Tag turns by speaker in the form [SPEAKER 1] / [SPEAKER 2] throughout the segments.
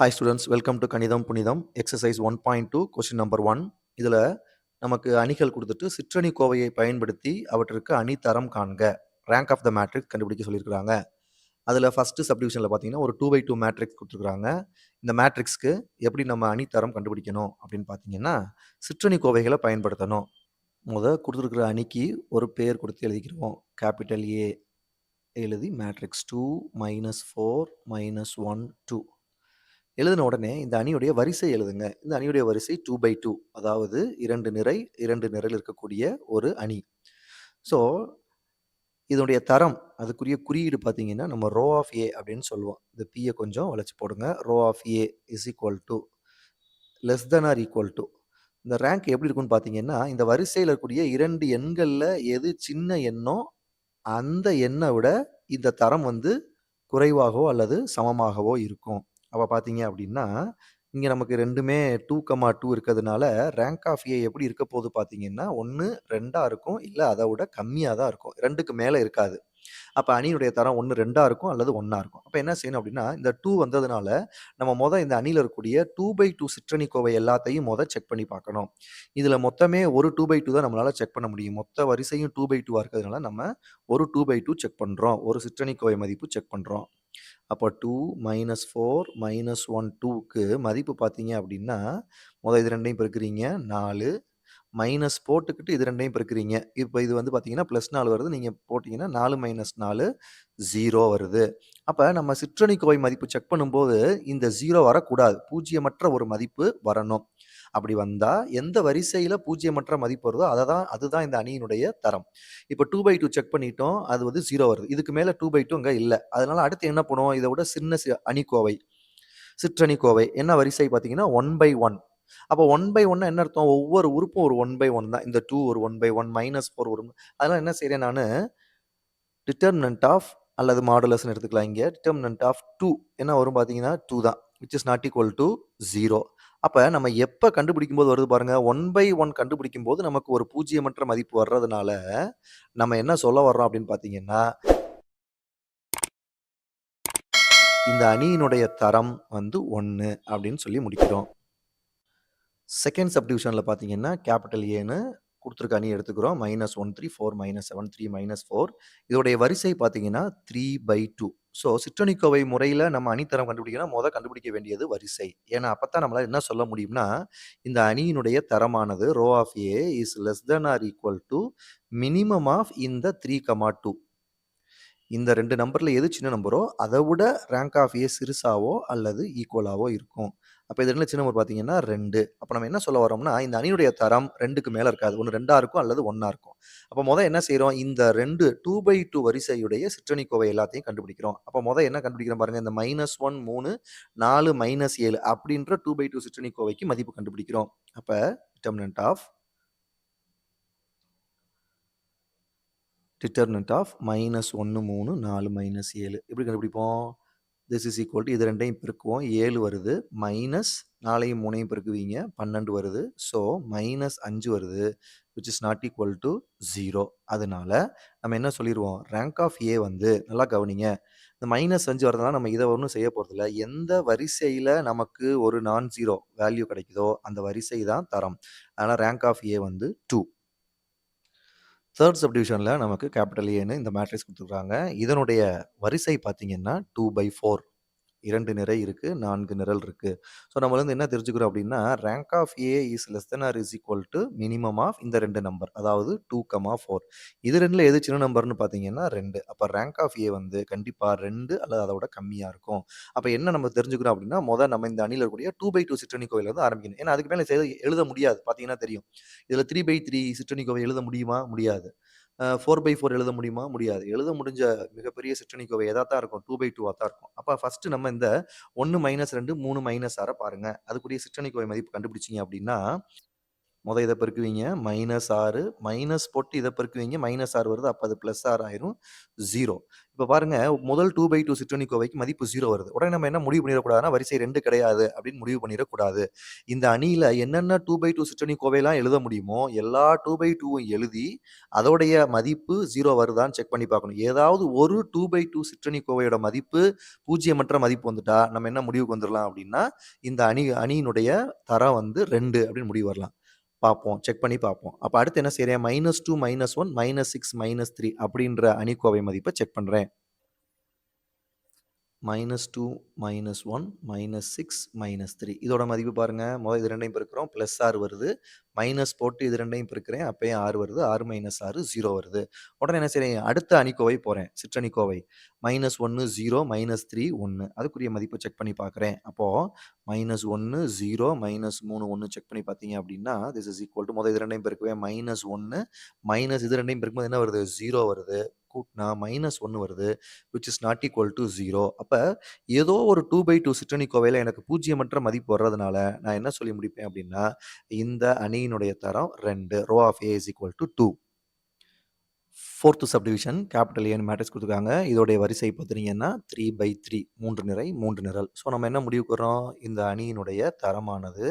[SPEAKER 1] Hi students welcome to Kanitham Punitham exercise one point two question number one இதில் நமக்கு அணிகள் கொடுத்துட்டு சிற்றணி கோவையை பயன்படுத்தி அவற்றிற்கு அணி தரம் காண்க. ரேங்க் ஆஃப் த மேட்ரிக்ஸ் கண்டுபிடிக்க சொல்லியிருக்கிறாங்க. அதில் ஃபஸ்ட்டு சப்டிவிஷனில் பார்த்தீங்கன்னா ஒரு டூ பை டூ மேட்ரிக்ஸ் கொடுத்துருக்குறாங்க. இந்த மேட்ரிக்ஸ்க்கு எப்படி நம்ம அணி தரம் கண்டுபிடிக்கணும் அப்படின்னு பார்த்தீங்கன்னா சிற்றணி கோவைகளை பயன்படுத்தணும். முத கொடுத்துருக்குற அணிக்கு ஒரு பேர் கொடுத்து எழுதிக்கிறோம். கேபிட்டல் ஏ எழுதி matrix two minus four minus one two எழுதின உடனே இந்த அணியுடைய வரிசை எழுதுங்க. இந்த அணியுடைய வரிசை டூ பை டூ அதாவது இரண்டு நிறை இரண்டு நிறையில் இருக்கக்கூடிய ஒரு அணி. ஸோ இதனுடைய தரம் அதுக்குரிய குறியீடு பார்த்தீங்கன்னா நம்ம ரோ ஆஃப் ஏ அப்படின்னு சொல்லுவோம். இந்த பியை கொஞ்சம் வளைச்சு போடுங்க. Rho of A is equal to less than or equal to இந்த ரேங்க் எப்படி இருக்குன்னு பார்த்தீங்கன்னா இந்த வரிசையில் இருக்கக்கூடிய இரண்டு எண்களில் எது சின்ன எண்ணோ அந்த எண்ணை விட இந்த தரம் வந்து குறைவாகவோ அல்லது சமமாகவோ இருக்கும். அப்போ பார்த்தீங்க அப்படின்னா இங்கே நமக்கு ரெண்டுமே டூ கமா டூ இருக்கிறதுனால ரேங்க் ஆஃப் ஏ எப்படி இருக்க போகுது பார்த்தீங்கன்னா ஒன்று ரெண்டாக இருக்கும் இல்லை அதை விட கம்மியாக தான் இருக்கும். ரெண்டுக்கு மேலே இருக்காது. அப்போ அணியுடைய தரம் ஒன்று ரெண்டாக இருக்கும் அல்லது ஒன்றா இருக்கும். அப்போ என்ன செய்யணும் அப்படின்னா இந்த டூ வந்ததுனால நம்ம மொதல் இந்த அணியில் இருக்கக்கூடிய டூ பை டூ சிற்றணி கோவை எல்லாத்தையும் மொதல் செக் பண்ணி பார்க்கணும் இதில் மொத்தமே ஒரு டூ பை டூ தான் நம்மளால் செக் பண்ண முடியும். மொத்த வரிசையும் டூ பை டூவாக இருக்கிறதுனால நம்ம ஒரு டூ பை டூ செக் பண்ணுறோம் ஒரு சிற்றணி கோவை மதிப்பு செக் பண்ணுறோம் அப்போ two minus four minus one டூக்கு மதிப்பு பார்த்தீங்க அப்படின்னா முதல் இது ரெண்டையும் பெருக்கிறீங்க நாலு. மைனஸ் போட்டுக்கிட்டு இது ரெண்டையும் பெருக்கிறீங்க. இப்போ இது வந்து பார்த்தீங்கன்னா ப்ளஸ் நாலு வருது. நீங்கள் போட்டிங்கன்னா நாலு மைனஸ் நாலு ஜீரோ வருது. அப்போ நம்ம சிற்றணி கோவை மதிப்பு செக் பண்ணும்போது இந்த ஜீரோ வரக்கூடாது. பூஜ்ஜியமற்ற ஒரு மதிப்பு வரணும். அப்படி வந்தால் எந்த வரிசையில் பூஜ்ஜியமற்ற மதிப்பு வருதோ அதை தான் அதுதான் இந்த அணியினுடைய தரம். இப்போ டூ பை டூ செக் பண்ணிட்டோம் அது வந்து ஜீரோ வருது. இதுக்கு மேலே டூ பை டூ இங்கே இல்லை. அதனால அடுத்து என்ன பண்ணுவோம்? இதை விட சின்ன சி அணிக்கோவை. சிற்றணி கோவை என்ன வரிசை பார்த்தீங்கன்னா ஒன் பை ஒன் அப்போ ஒன் பை ஒன்னா என்ன அர்த்தம்? ஒவ்வொரு உறுப்பும் ஒரு ஒன் பை ஒன் தான். இந்த டூ ஒரு one by one minus four ஒரு அதெல்லாம் என்ன செய்கிறேன் நான்? டிட்டர்மினன்ட் ஆஃப் அல்லது மாடுலஸ்னு எடுத்துக்கலாம் இங்கே. டிட்டர்மினன்ட் ஆஃப் டூ என்ன வரும் பார்த்தீங்கன்னா? டூ தான். Which is not equal to zero அப்போ நம்ம எப்போ கண்டுபிடிக்கும் போது வருது பாருங்க ஒன் பை ஒன் கண்டுபிடிக்கும் போது நமக்கு ஒரு பூஜ்ஜியமற்ற மதிப்பு வர்றதுனால நம்ம என்ன சொல்ல வர்றோம் அப்படின்னு பார்த்தீங்கன்னா இந்த அணியினுடைய தரம் வந்து ஒன்று அப்படின்னு சொல்லி முடிக்கிறோம். செகண்ட் சப்டிவிஷனில் பார்த்தீங்கன்னா கேபிட்டல் ஏன்னு கொடுத்துருக்க அணி எடுத்துக்கிறோம். Minus one three four minus seven three minus four இதோடைய வரிசை பார்த்தீங்கன்னா த்ரீ பை டூ ஸோ சிற்றணிக்கோவை முறையில் நம்ம அணித்தரம் கண்டுபிடிக்கணும் முதல் கண்டுபிடிக்க வேண்டியது வரிசை. ஏன்னா அப்போ தான் நம்மளால் என்ன சொல்ல முடியும்னா இந்த அணியினுடைய தரமானது rho of A is less than or equal to minimum of இந்த த்ரீ கமா டூ இந்த ரெண்டு நம்பரில் எது சின்ன நம்பரோ அதை விட ரேங்க் ஆஃப் ஏ சிறுசாவோ அல்லது ஈக்குவலாவோ இருக்கும். அப்போ இது ரெண்டு சின்ன நம்பர் பார்த்தீங்கன்னா ரெண்டு. அப்போ நம்ம என்ன சொல்ல வரோம்னா இந்த அணியுடைய தரம் ரெண்டுக்கு மேலே இருக்காது. ஒன்று ரெண்டாக இருக்கும் அல்லது ஒன்றா இருக்கும். அப்போ மொதல் என்ன செய்கிறோம் இந்த ரெண்டு டூ பை டூ வரிசையுடைய சிற்றணி கோவை எல்லாத்தையும் கண்டுபிடிக்கிறோம். அப்போ மொதல் என்ன கண்டுபிடிக்கிறோம் பாருங்கள் இந்த மைனஸ் ஒன் மூணு நாலு மைனஸ் ஏழு அப்படின்ற டூ பை டூ சிற்றணி கோவைக்கு மதிப்பு கண்டுபிடிக்கிறோம். அப்போ determinant of determinant of minus ஒன்று மூணு நாலு மைனஸ் ஏழு. எப்படி கண்டுபிடிப்போம்? திஸ் இஸ் ஈக்குவல் டு இது ரெண்டையும் பெருக்குவோம். ஏழு வருது. மைனஸ் நாலையும் மூணையும் பெருக்குவீங்க. பன்னெண்டு வருது. ஸோ மைனஸ் அஞ்சு வருது which is not equal to zero அதனால நம்ம என்ன சொல்லிடுவோம் ரேங்க் ஆஃப் ஏ வந்து நல்லா கவனிங்க. இந்த மைனஸ் அஞ்சு வரதுனால நம்ம இதை ஒன்றும் செய்ய போகிறதில்ல எந்த வரிசையில் நமக்கு ஒரு நான் ஜீரோ வேல்யூ கிடைக்குதோ அந்த வரிசை தான் தரம். அதனால் ரேங்க் ஆஃப் ஏ வந்து டூ தேர்ட் சப்டிவிஷனில் நமக்கு கேபிட்டல் ஏன்னு இந்த மேட்ரிக்ஸ் கொடுத்துருக்காங்க இதனுடைய வரிசை பார்த்தீங்கன்னா டூ பை ஃபோர் இரண்டு நிறை இருக்குது நான்கு நிரல் இருக்குது ஸோ நம்ம வந்து என்ன தெரிஞ்சுக்கிறோம் அப்படின்னா rank of A is less than or is equal to minimum of இந்த ரெண்டு நம்பர் அதாவது டூ கமா ஃபோர் இது ரெண்டில் எது சின்ன நம்பர்னு பார்த்தீங்கன்னா ரெண்டு. அப்போ ரேங்க் ஆஃப் ஏ வந்து கண்டிப்பாக ரெண்டு அல்லது அதை விட கம்மியாக இருக்கும். அப்போ என்ன நம்ம தெரிஞ்சுக்கிறோம் அப்படின்னா முதல் நம்ம இந்த அணியில் இருக்கக்கூடிய டூ பை டூ சிற்றணி கோவில் வந்து ஆரம்பிக்கணும். ஏன்னா அதுக்கு மேலே எழுத முடியாது. பார்த்தீங்கன்னா தெரியும். இதில் த்ரீ பை த்ரீ சிற்றணி கோவை எழுத முடியுமா? முடியாது. ஃபோர் பை ஃபோர் எழுத முடியுமா? முடியாது. எழுத முடிஞ்ச மிகப்பெரிய சிற்றணிக்கோவை எதாக தான் இருக்கும்? டூ பை டூவாக தான் இருக்கும். அப்போ ஃபஸ்ட்டு நம்ம இந்த ஒன்று மைனஸ் ரெண்டு மூணு மைனஸ் ஆற பாருங்கள் அதுக்குரிய சிற்றணிக்கோவை மதிப்பு கண்டுபிடிச்சிங்க அப்படின்னா முதல் இதை பெருக்குவீங்க. மைனஸ் ஆறு மைனஸ் போட்டு இதை பெருக்குவீங்க. மைனஸ் ஆறு வருது. அப்போ அது ப்ளஸ் ஆறு ஆயிரும். ஜீரோ இப்போ பாருங்க முதல் 2/2 சிற்றணிக்கோவைக்கு மதிப்பு ஜீரோ வருது. உடனே நம்ம என்ன முடிவு பண்ணிடக்கூடாதுன்னா வரிசை ரெண்டு கிடையாது அப்படின்னு முடிவு பண்ணிடக்கூடாது இந்த அணியில் என்னென்ன 2/2 சிற்றணிக்கோவைலாம் எழுத முடியுமோ, எல்லா 2/2ம் எழுதி, அதோடைய மதிப்பு ஜீரோ வருதான்னு செக் பண்ணி பார்க்கணும். ஏதாவது ஒரு 2/2 சிற்றணிக்கோவையோட மதிப்பு பூஜ்ஜியமற்ற மதிப்பு வந்துட்டா, நம்ம என்ன முடிவுக்கு வந்துடலாம் அப்படின்னா, இந்த அணி அணியினுடைய தரம் வந்து ரெண்டு அப்படின்னு முடிவு வரலாம். பார்ப்போம் செக் பண்ணி பார்ப்போம். அப்போ அடுத்து என்ன செய்கிறேன் minus two minus one minus six minus three அப்படின்ற அணிக்கோவை மதிப்பை செக் பண்ணுறேன் minus two minus one minus six minus three இதோட மதிப்பு பாருங்கள் முதல் இது ரெண்டையும் பெருக்கிறோம். ப்ளஸ் ஆறு வருது. மைனஸ் போட்டு இது ரெண்டையும் பெருக்கிறேன். அப்போயே ஆறு வருது. ஆறு மைனஸ் ஆறு ஜீரோ வருது. உடனே என்ன செய்கிறேன் அடுத்த அணிக்கோவை போகிறேன் சிற்றணிக்கோவை. மைனஸ் ஒன்று ஜீரோ மைனஸ் த்ரீ ஒன்று அதுக்குரிய மதிப்பு செக் பண்ணி பார்க்குறேன். அப்போது மைனஸ் ஒன்று ஜீரோ மைனஸ் மூணு ஒன்று செக் பண்ணி பார்த்தீங்க அப்படின்னா திஸ் இஸ் ஈக்குவல் டு முதல் இது ரெண்டையும் பெருக்குவேன் மைனஸ் ஒன்று மைனஸ் இது ரெண்டையும் பெருக்கும்போது என்ன வருது? ஜீரோ வருது. கூட்டினா மைனஸ் ஒன்று வருது. Which is not equal to zero அப்போ ஏதோ ஒரு 2/2 சிற்றணிக்கோவையில எனக்கு பூஜ்ஜியமற்ற மதிப்பு வர்றதுனால, நான் என்ன சொல்லி முடிப்பேன் அப்படின்னா, இந்த அணியினுடைய தரம் ரெண்டு rho of A is equal to 2. 4த் சப்டிவிஷன் கேபிட்டல் ஏன் மேட்ரிக்ஸ் கொடுத்துருக்காங்க இதோடைய வரிசை பார்த்தீங்கன்னா 3/3 3 நிரை, 3 நிரல். ஸோ நம்ம என்ன முடிவுக்கு இந்த அணியினுடைய தரமானது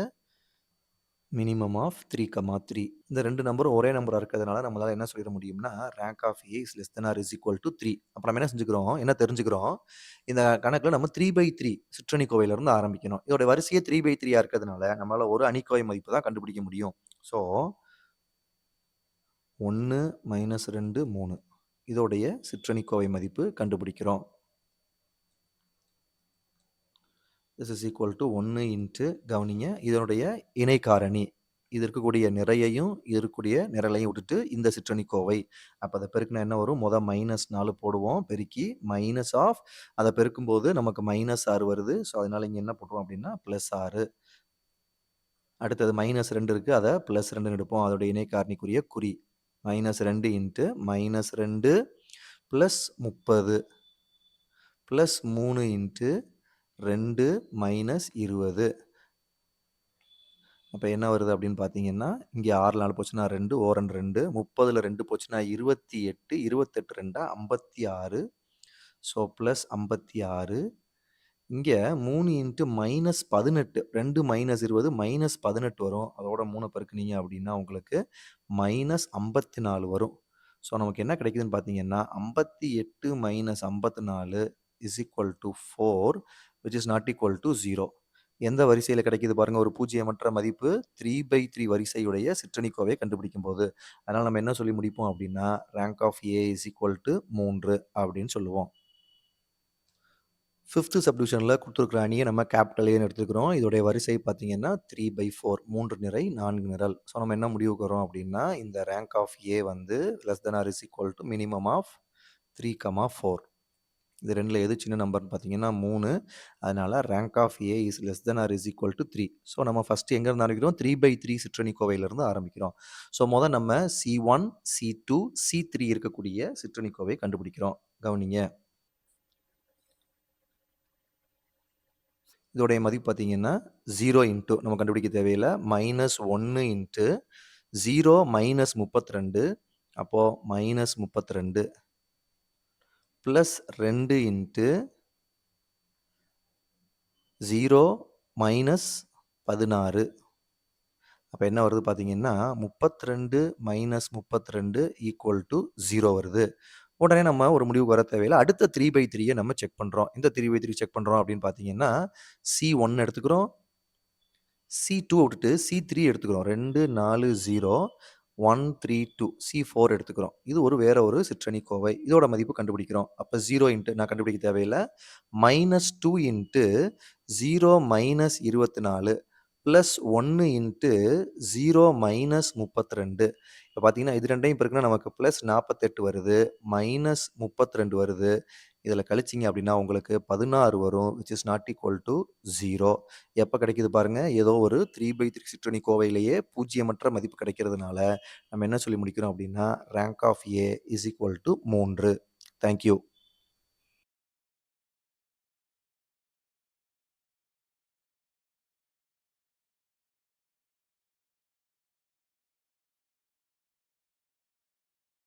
[SPEAKER 1] மினிமம் ஆஃப் 3, 3 இந்த ரெண்டு நம்பரும் ஒரே நம்பராக இருக்கிறதுனால, நம்மளால் என்ன சொல்லிட முடியும்னா, rank of A is less than or is equal to three அப்புறம் என்ன செஞ்சுக்கிறோம்? என்ன தெரிஞ்சுக்கிறோம்? இந்த கணக்கில் நம்ம த்ரீ பை த்ரீ சிற்றணி கோவையிலேருந்து ஆரம்பிக்கணும். இதோட வரிசையே 3/3ஆ இருக்கிறதுனால, நம்மளால் ஒரு அணிக்கோவை மதிப்பு தான் கண்டுபிடிக்க முடியும். ஸோ 1 - 2 3 இதோடைய சிற்றணிக்கோவை மதிப்பு கண்டுபிடிக்கிறோம். திஸ் இஸ் ஈக்குவல் டூ ஒன்று இன்ட்டு கவனிங்க. இதனுடைய இணைக்காரணி இது இருக்கக்கூடிய நிறையையும், இது இருக்கக்கூடிய நிரலையும் விட்டுட்டு இந்த சிற்றணிக்கோவை. அப்போ அதை பெருக்கினா என்ன வரும்? மொதல் மைனஸ் நாலு போடுவோம் பெருக்கி. மைனஸ் ஆஃப் அதை பெருக்கும்போது நமக்கு மைனஸ் ஆறு வருது. ஸோ அதனால் இங்கே என்ன போட்டுருவோம் அப்படின்னா, ப்ளஸ் ஆறு அடுத்தது மைனஸ் ரெண்டு இருக்குது அதை ப்ளஸ் ரெண்டுன்னு எடுப்போம். அதோடைய இணைக்காரணிக்குரிய குறி மைனஸ் ரெண்டு இன்ட்டு மைனஸ் ரெண்டு ப்ளஸ் 30 ப்ளஸ் மூணு இன்ட்டு ரெண்டு மைனஸ் இருபது. அப்போ என்ன வருது அப்படின்னு பார்த்தீங்கன்னா இங்கே ஆறு நாலு போச்சுன்னா ரெண்டு ஓரன் ரெண்டு முப்பதில் ரெண்டு போச்சுன்னா இருபத்தி எட்டு இருபத்தெட்டு ரெண்டா ஐம்பத்தி ஆறு. ஸோ ப்ளஸ் ஐம்பத்தி ஆறு. இங்கே மூணு இன்ட்டு மைனஸ் பதினெட்டு ரெண்டு மைனஸ் இருபது மைனஸ் பதினெட்டு வரும். அதோட மூணு பெருக்குனீங்க அப்படின்னா உங்களுக்கு மைனஸ் ஐம்பத்தி நாலு வரும். ஸோ நமக்கு என்ன கிடைக்குதுன்னு பார்த்தீங்கன்னா ஐம்பத்தி எட்டு மைனஸ் ஐம்பத்தி நாலு is equal to four which is not equal to zero எந்த வரிசையில் கிடைக்கிது பாருங்கள் ஒரு பூஜ்ஜியமற்ற மதிப்பு 3/3 வரிசையுடைய சிற்றணிக்கோவையை கண்டுபிடிக்கும்போது. அதனால் நம்ம என்ன சொல்லி முடிப்போம் அப்படின்னா, rank of A is equal to மூன்று அப்படின்னு சொல்லுவோம். ஃபிஃப்த்து சப்டிவிஷனில் கொடுத்துருக்குற அணியை நம்ம கேபிட்டலேன்னு எடுத்துக்கிறோம். இதோடைய வரிசை பார்த்தீங்கன்னா த்ரீ பை ஃபோர் மூன்று நிறை நான்கு நிரல். ஸோ நம்ம என்ன முடிவுக்கு வர்றோம் அப்படின்னா, இந்த ரேங்க் ஆஃப் ஏ வந்து less than or is equal to minimum of 3, 4 இது ரெண்டில் எது சின்ன நம்பர்னு பார்த்தீங்கன்னா மூணு அதனால் rank of A is less than or is equal to three so நம்ம ஃபஸ்ட்டு எங்கேருந்து ஆரம்பிக்கிறோம் த்ரீ பை த்ரீ சிற்றணி கோவையிலேருந்து ஆரம்பிக்கிறோம். ஸோ மொதல் நம்ம C1, C2, C3 இருக்கக்கூடிய சிற்றணிக்கோவையை கண்டுபிடிக்கிறோம். கவனிங்க. இதோடைய மதிப்பு பார்த்தீங்கன்னா, ஜீரோ இன்ட்டு நம்ம கண்டுபிடிக்க தேவையில்ல. -1 இன்டு 0 மைனஸ் முப்பத்ரெண்டு அப்போது மைனஸ் 32 ப்ளஸ் ரெண்டு இன்ட்டு ஜீரோ மைனஸ் பதினாறு. அப்போ என்ன வருது பார்த்தீங்கன்னா முப்பத்திரெண்டு மைனஸ் முப்பத்தி ரெண்டு ஈக்குவல் டு ஜீரோ வருது. உடனே நம்ம ஒரு முடிவு வர தேவையில்ல. அடுத்த த்ரீ பை த்ரீயை நம்ம செக் பண்ணுறோம் இந்த த்ரீ பை த்ரீ செக் பண்ணுறோம் அப்படின்னு பார்த்தீங்கன்னா சி ஒன் எடுத்துக்கிறோம். சி டூ விட்டுட்டு சி த்ரீ எடுத்துக்கிறோம். ரெண்டு நாலு zero one three two C four எடுத்துக்கிறோம். இது ஒரு வேற ஒரு சிற்றணி கோவை. இதோட மதிப்பு கண்டுபிடிக்கிறோம். அப்போ ஜீரோ இன்ட்டு நான் கண்டுபிடிக்க தேவையில்லை. Minus two into zero minus இருபத்தி நாலு ப்ளஸ் ஒன்று இன்ட்டு ஜீரோ மைனஸ் முப்பத்தி ரெண்டு இப்போ பார்த்தீங்கன்னா இது ரெண்டையும் இப்போ இருக்குன்னா நமக்கு ப்ளஸ் நாற்பத்தெட்டு வருது. மைனஸ் முப்பத்தி ரெண்டு வருது. இதில் கழிச்சிங்க அப்படின்னா உங்களுக்கு 16 வரும். Which is not equal to 0. எப்ப கிடைக்குது பாருங்கள் ஏதோ ஒரு 3/3 சிற்றணிக்கோவையிலேயே பூஜ்ஜியமற்ற மதிப்பு கிடைக்கிறதுனால, நம்ம என்ன சொல்லி முடிக்கிறோம் அப்படின்னா, rank of A is equal to மூன்று தேங்க் யூ.